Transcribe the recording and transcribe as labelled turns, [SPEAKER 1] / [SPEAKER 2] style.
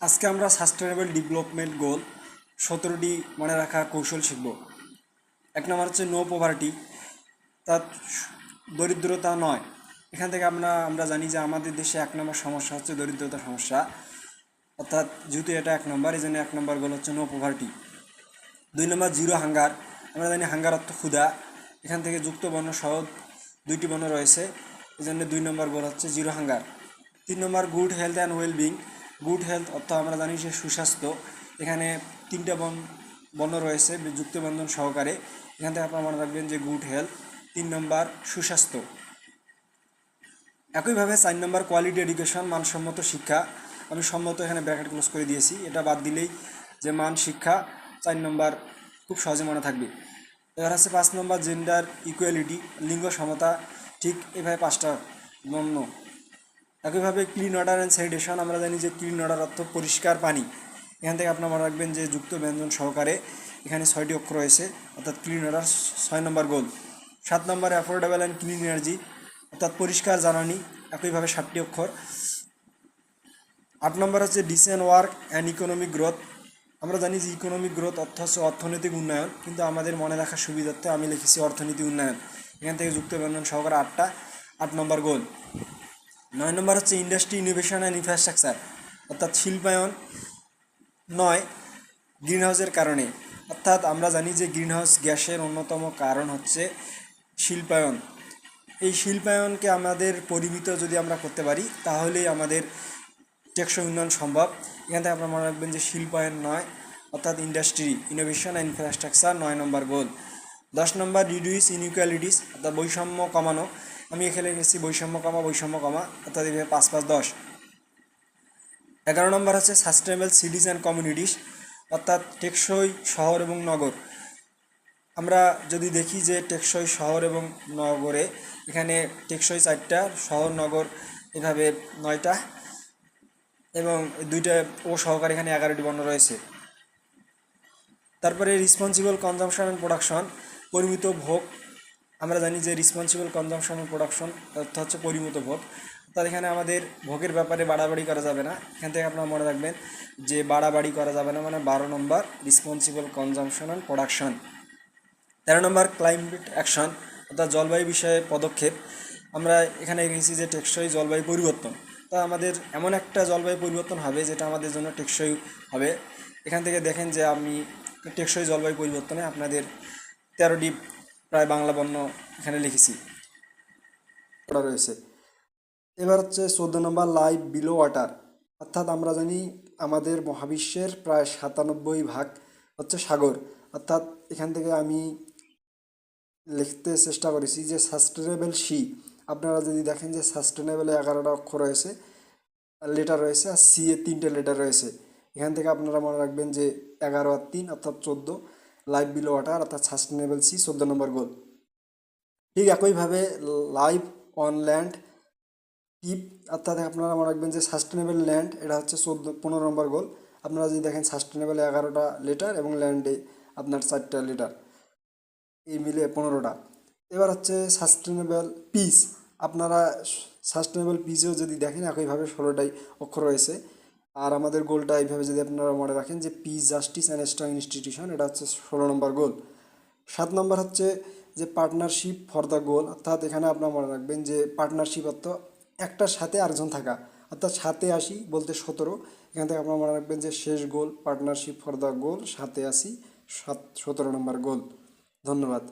[SPEAKER 1] আজকে আমরা sustainable development goal সতেরোটি মনে রাখা কৌশল শিখব। এক নম্বর হচ্ছে নো পভার্টি তার দরিদ্রতা নয়। এখান থেকে আমরা আমরা জানি যে আমাদের দেশে এক নম্বর সমস্যা হচ্ছে দরিদ্রতা সমস্যা। অর্থাৎ যেহেতু এটা এক নম্বর, এই জন্য এক নম্বর গোল হচ্ছে নো পভার্টি দুই নম্বর জিরো হাঙ্গার আমরা জানি হাঙ্গার অর্থ ক্ষুধা। এখান থেকে যুক্ত বর্ণ সহ দুইটি বর্ণ রয়েছে। এই জন্য দুই নম্বর গোল হচ্ছে জিরো হাঙ্গার তিন নম্বর good health and wellbeing good health অর্থাৎ আমরা জানি যে সুস্বাস্থ্য। এখানে তিনটা বন, বর্ণ রয়েছে যুক্ত বন্ধন সহকারে। এখান থেকে আপনারা মনে রাখবেন যে গুড হেলথ তিন নম্বর সুস্বাস্থ্য। একইভাবে চার নম্বর কোয়ালিটি এডুকেশন মানসম্মত শিক্ষা। আমি সম্মত এখানে ব্র্যাকেট ক্লোজ করে দিয়েছি, এটা বাদ দিলেই যে মান শিক্ষা চার নম্বর খুব সহজে মনে থাকবে। এবার হচ্ছে পাঁচ নম্বর জেন্ডার ইকুয়ালিটি লিঙ্গ সমতা, ঠিক এভাবে পাঁচটা বর্ণ। একইভাবে ক্লিন ওয়াটার অ্যান্ড স্যানিটেশন আমরা জানি যে ক্লিন ওয়াটার অর্থ পরিষ্কার পানি। এখান থেকে আপনার মনে রাখবেন যে যুক্ত ব্যঞ্জন সহকারে এখানে ছয়টি অক্ষর রয়েছে, অর্থাৎ ক্লিন ওয়াটার ছয় নম্বর গোল। সাত নম্বর অ্যাফোর্ডেবল অ্যান্ড ক্লিন এনার্জি অর্থাৎ পরিষ্কার জ্বালানি, একইভাবে সাতটি অক্ষর। আট নম্বর হচ্ছে decent work and economic growth আমরা জানি যে ইকোনমিক গ্রোথ অর্থ হচ্ছে অর্থনৈতিক উন্নয়ন, কিন্তু আমাদের মনে রাখার সুবিধার্থে আমি লিখেছি অর্থনীতি উন্নয়ন। এখান থেকে যুক্ত ব্যঞ্জন সহকারে আটটা, আট নম্বর গোল। নয় নম্বর হচ্ছে ইন্ডাস্ট্রি ইনোভেশন অ্যান্ড ইনফ্রাস্ট্রাকচার অর্থাৎ শিল্পায়ন নয় গ্রিন হাউসের কারণে। অর্থাৎ আমরা জানি যে গ্রিন হাউস গ্যাসের অন্যতম কারণ হচ্ছে শিল্পায়ন। এই শিল্পায়নকে আমাদের পরিমিত যদি আমরা করতে পারি, তাহলেই আমাদের টেকসই উন্নয়ন সম্ভব। এখান থেকে আপনারা মনে রাখবেন যে শিল্পায়ন নয়, অর্থাৎ ইন্ডাস্ট্রি ইনোভেশন অ্যান্ড ইনফ্রাস্ট্রাকচার নয় নম্বর গোল দশ নম্বর রিডিউস ইনইকুয়ালিটিস অর্থাৎ বৈষম্য কমানো। আমি এখানে লিখেছি বৈষম্য কমা বৈষম্য কমা, অর্থাৎ এভাবে পাঁচ পাঁচ দশ। এগারো নম্বর হচ্ছে সাস্টেনেবল সিটিজ অ্যান্ড কমিউনিটিস অর্থাৎ টেকসই শহর এবং নগর। আমরা যদি দেখি যে টেকসই শহর এবং নগরে এখানে টেকসই চারটা, শহর, নগর এভাবে নয়টা এবং দুইটা ও সহকারে এখানে এগারোটি বর্ণ রয়েছে। তারপরে রেসপন্সিবল কনজামশন অ্যান্ড প্রোডাকশন পরিমিত ভোগ আমরা জানি যে রেসপন্সিবল কনজামশন প্রোডাকশন অর্থ হচ্ছে পরিমিত ভোগ। অর্থাৎ এখানে আমাদের ভোগের ব্যাপারে বাড়াবাড়ি করা যাবে না। এখান থেকে আপনারা মনে রাখবেন যে বাড়াবাড়ি করা যাবে না মানে বারো নম্বর রেসপন্সিবল কনজামশন অ্যান্ড প্রোডাকশন তেরো নম্বর ক্লাইমেট অ্যাকশন অর্থাৎ জলবায়ু বিষয়ে পদক্ষেপ। আমরা এখানে রেখেছি যে টেকসই জলবায়ু পরিবর্তন। তা আমাদের এমন একটা জলবায়ু পরিবর্তন হবে যেটা আমাদের জন্য টেকসই হবে। এখান থেকে দেখেন যে আমি টেকসই জলবায়ু পরিবর্তনে আপনাদের তেরোটি প্রায় বাংলা বর্ণ এখানে লিখেছি। করা রয়েছে। এবার হচ্ছে চোদ্দ নম্বর লাইভ বিলো ওয়াটার। অর্থাৎ আমরা জানি আমাদের মহাবিশ্বের প্রায় সাতানব্বই ভাগ হচ্ছে সাগর। অর্থাৎ এখান থেকে আমি লিখতে চেষ্টা করেছি যে সাস্টেনেবল সি। আপনারা যদি দেখেন যে সাস্টেনেবলে এগারোটা অক্ষর রয়েছে, লেটার রয়েছে আর সি এ তিনটে লেটার রয়েছে। এখান থেকে আপনারা মনে রাখবেন যে এগারো আর তিন, অর্থাৎ চোদ্দ। লাইভ বিলো ওয়াটার অর্থাৎ সাস্টেনেবল সি চোদ্দ নম্বর গোল ঠিক একইভাবে লাইভ অন ল্যান্ড টিপ অর্থাৎ আপনারা মনে রাখবেন যে সাস্টেনেবল ল্যান্ড এটা হচ্ছে চোদ্দ, পনেরো নম্বর গোল আপনারা যদি দেখেন সাস্টেনেবল এগারোটা লেটার এবং ল্যান্ডে আপনার চারটা লেটার এই মিলে পনেরোটা। এবার হচ্ছে সাস্টেনেবল পিস আপনারা সাস্টেনেবল পিসেও যদি দেখেন, একইভাবে ষোলোটাই অক্ষর রয়েছে। আর আমাদের গোলটা এইভাবে যদি আপনারা মনে রাখেন যে peace justice and strong institution এটা হচ্ছে ষোলো নম্বর গোল সাত নম্বর হচ্ছে যে পার্টনারশিপ ফর দ্য গোল অর্থাৎ এখানে আপনারা মনে রাখবেন যে পার্টনারশিপ অর্থ একটার সাথে আরেকজন থাকা, অর্থাৎ সাথে আসি বলতে সতেরো, এখান থেকে আপনারা মনে রাখবেন যে শেষ goal partnership for the goal সাথে আসি সাত, সতেরো নম্বর গোল ধন্যবাদ।